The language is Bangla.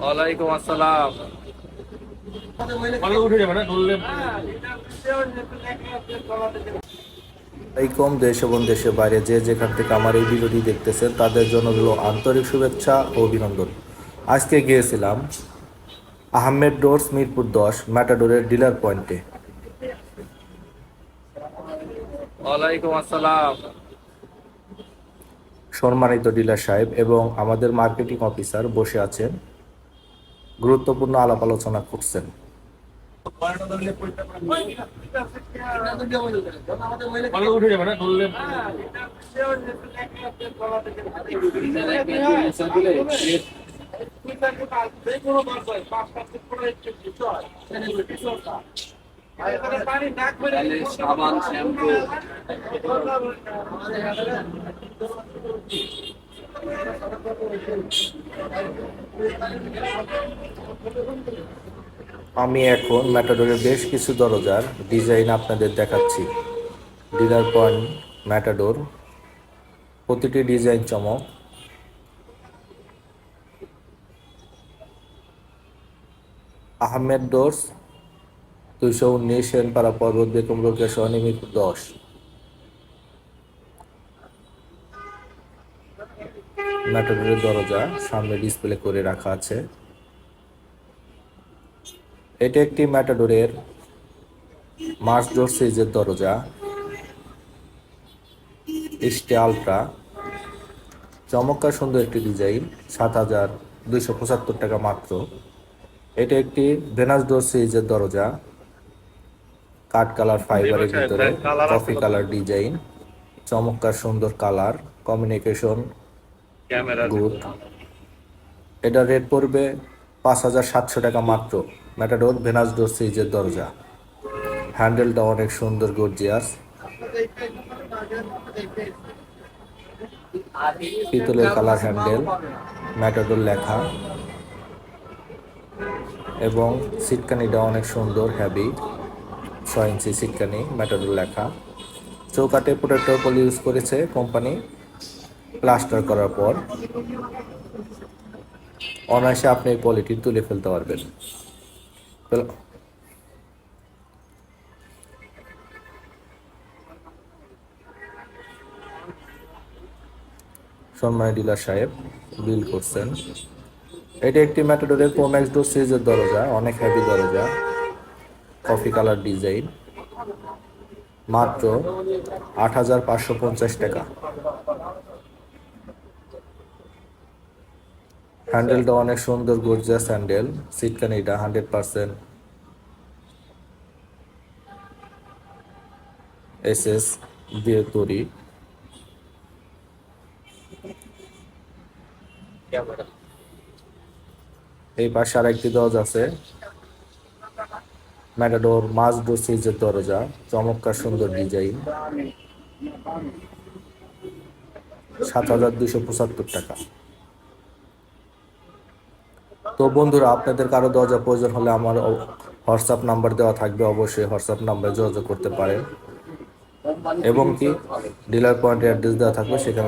ওয়ালাইকুম আসসালাম। উঠে যাবে না? ধরলে এই কম দেশ এবং দেশের বাইরে যে যেখান থেকে আমার এই ভিডিওটি দেখতেছেন তাদের জন্য হলো আন্তরিক শুভেচ্ছা ও অভিনন্দন। আজকে গিয়েছিলাম আহমেদ ডোরস মিরপুর দশ ম্যাটাডোরের ডিলার পয়েন্টে। ওয়ালাইকুম আসসালাম। সম্মানিত ডিলার সাহেব এবং আমাদের মার্কেটিং অফিসার বসে আছেন। গুরুত্বপূর্ণ আলাপ আলোচনা করছেন। না সাবান শ্যাম্পু আমি এখন ম্যাটাডোরের বেশ কিছু দরজার ডিজাইন আপনাদের দেখাচ্ছি। ডিলার পয়েন্ট ম্যাটাডোর প্রতিটি ডিজাইন চমক। আহমেদ ডোরস দুইশো উনিশ সেনপাড়া পর্বত বেগম রোকেশ অনিমিত দশ। ম্যাটাডোরের দরজা সামনে ডিসপ্লে করে রাখা আছে। এটা একটি ম্যাটাডোরের মার্চ ডোর সিরিজের দরজা। ইস্টে আলট্রা। চমৎকার সুন্দর একটি ডিজাইন, সাত হাজার দুইশো পঁচাত্তর টাকা মাত্র। এটা একটি ভেনাস ডোর সিরিজের দরজা। কাঠ কালার ফাইবারের ভিতরে কফি কালার ডিজাইন চমৎকার সুন্দর কালার কমিউনিকেশন ক্যামেরা গুড এটা রেট পড়বে পাঁচ হাজার সাতশো টাকা মাত্র। ম্যাটাডোর ভেনাস ডোর সিরিজের দরজা। হ্যান্ডেলটা অনেক সুন্দর গর্জিয়াস পিতলের কালার হ্যান্ডেল ম্যাটাডোর লেখা। এবং সিটকানিটা অনেক সুন্দর হ্যাভি ছয় ইঞ্চি সিটকানি ম্যাটাডোর লেখা। চৌকাটে প্রোটেক্টর পলি ইউজ করেছে কোম্পানি প্লাস্টার করার পর। অনায়াসে আপনি এই পলিটি তুলে ফেলতে পারবেন। সম্মানী ডিলার সাহেব, বিল করছেন। এটা একটি ম্যাটাডোরের প্রোম্যাক্স ডোর সিরিজের দরজা, অনেক হ্যাভি দরজা। Coffee colour design. মাত্র আট হাজার পাঁচশো পঞ্চাশ টাকা। হ্যান্ডেলটা অনেক সুন্দর গর্জিয়াস হ্যান্ডেল। সিটকানিটা হান্ড্রেড পার্সেন্ট। এস এস দিয়ে তৈরি এই পাশে আর একটি দরজা আছে। ম্যাটাডোর মাছ ডোর সিরিজের দরজা, চমৎকার সুন্দর ডিজাইন। সাত হাজার দুশো পঁচাত্তর টাকা। তো বন্ধুরা, আপনাদের কারও দরজা প্রয়োজন হলে আমার হোয়াটসঅ্যাপ নাম্বার দেওয়া থাকবে, অবশ্যই হোয়াটসঅ্যাপ নাম্বারে যোগাযোগ করতে পারেন। এবং কি, ডিলার পয়েন্টের অ্যাড্রেস দেওয়া থাকবে, সেখানে